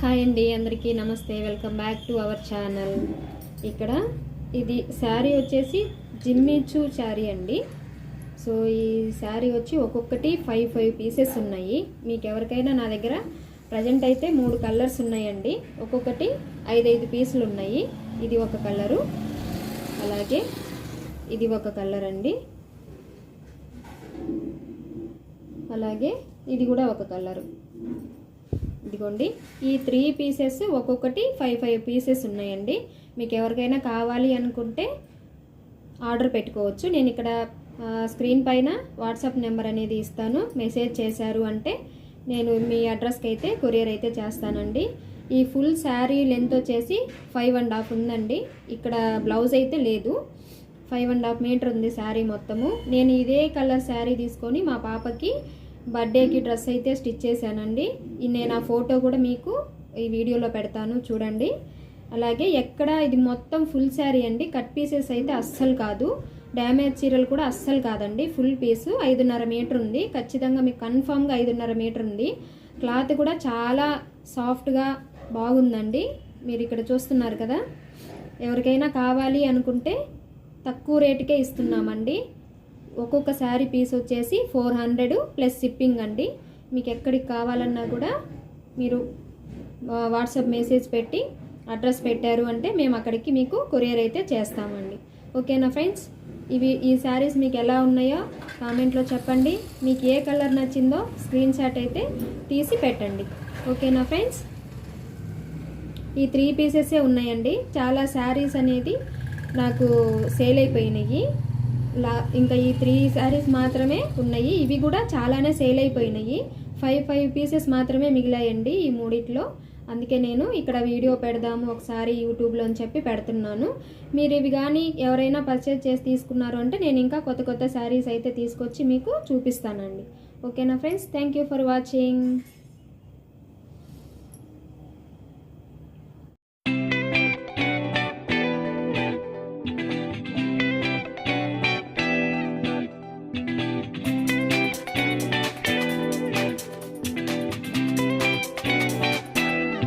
Hi అండి అందరికీ నమస్తే. Welcome back to our channel ఇక్కడ ఇది శారీ వచ్చేసి జిమ్మిచూ శారీ అండి. సో ఈ శారీ వచ్చి ఒక్కొక్కటి ఫైవ్ ఫైవ్ పీసెస్ ఉన్నాయి. మీకు ఎవరికైనా నా దగ్గర ప్రజెంట్ అయితే మూడు కలర్స్ ఉన్నాయండి. ఒక్కొక్కటి ఐదైదు పీసులు ఉన్నాయి. ఇది ఒక కలరు అలాగే ఇది ఒక కలర్ అండి. అలాగే ఇది కూడా ఒక కలరు ఇదిగోండి ఈ త్రీ పీసెస్ ఒక్కొక్కటి ఫైవ్ ఫైవ్ పీసెస్ ఉన్నాయండి. మీకు ఎవరికైనా కావాలి అనుకుంటే ఆర్డర్ పెట్టుకోవచ్చు. నేను ఇక్కడ స్క్రీన్ పైన వాట్సాప్ నెంబర్ అనేది ఇస్తాను. మెసేజ్ చేశారు అంటే నేను మీ అడ్రస్కి అయితే కొరియర్ అయితే చేస్తానండి. ఈ ఫుల్ శారీ లెంత్ వచ్చేసి ఫైవ్ అండ్ హాఫ్ ఉందండి. ఇక్కడ బ్లౌజ్ అయితే లేదు. ఫైవ్ అండ్ హాఫ్ మీటర్ ఉంది శారీ మొత్తము. నేను ఇదే కలర్ శారీ తీసుకొని మా పాపకి బర్త్డేకి డ్రెస్ అయితే స్టిచ్ చేశానండి. నేను ఆ ఫోటో కూడా మీకు ఈ వీడియోలో పెడతాను చూడండి. అలాగే ఎక్కడ ఇది మొత్తం ఫుల్ శారీ అండి కట్ పీసెస్ అయితే అస్సలు కాదు. డ్యామేజ్ చీరలు కూడా అస్సలు కాదండి ఫుల్ పీసు ఐదున్నర మీటర్ ఉంది. ఖచ్చితంగా మీకు కన్ఫామ్గా ఐదున్నర మీటర్ ఉంది. క్లాత్ కూడా చాలా సాఫ్ట్గా బాగుందండి. మీరు ఇక్కడ చూస్తున్నారు కదా. ఎవరికైనా కావాలి అనుకుంటే తక్కువ రేటుకే ఇస్తున్నామండి. ఒక్కొక్క శారీ పీస్ వచ్చేసి ఫోర్ హండ్రెడ్ ప్లస్ షిప్పింగ్ అండి. మీకు ఎక్కడికి కావాలన్నా కూడా మీరు వాట్సాప్ మెసేజ్ పెట్టి అడ్రస్ పెట్టారు అంటే మేము అక్కడికి మీకు కొరియర్ అయితే చేస్తామండి. ఓకేనా ఫ్రెండ్స్? ఇవి ఈ శారీస్ మీకు ఎలా ఉన్నాయో కామెంట్లో చెప్పండి. మీకు ఏ కలర్ నచ్చిందో స్క్రీన్ షాట్ అయితే తీసి పెట్టండి. ఓకేనా ఫ్రెండ్స్? ఈ త్రీ పీసెసే ఉన్నాయండి. చాలా శారీస్ అనేది నాకు సేల్ అయిపోయినాయి. లా ఇంకా ఈ త్రీ శారీస్ మాత్రమే ఉన్నాయి. ఇవి కూడా చాలానే సేల్ అయిపోయినాయి. ఫైవ్ ఫైవ్ పీసెస్ మాత్రమే మిగిలాయండి ఈ మూడిట్లో. అందుకే నేను ఇక్కడ వీడియో పెడదాము ఒకసారి యూట్యూబ్లో అని చెప్పి పెడుతున్నాను. మీరు ఇవి కానీ ఎవరైనా పర్చేజ్ చేసి తీసుకున్నారు అంటే నేను ఇంకా కొత్త కొత్త శారీస్ అయితే తీసుకొచ్చి మీకు చూపిస్తానండి. ఓకేనా friends? Thank you for watching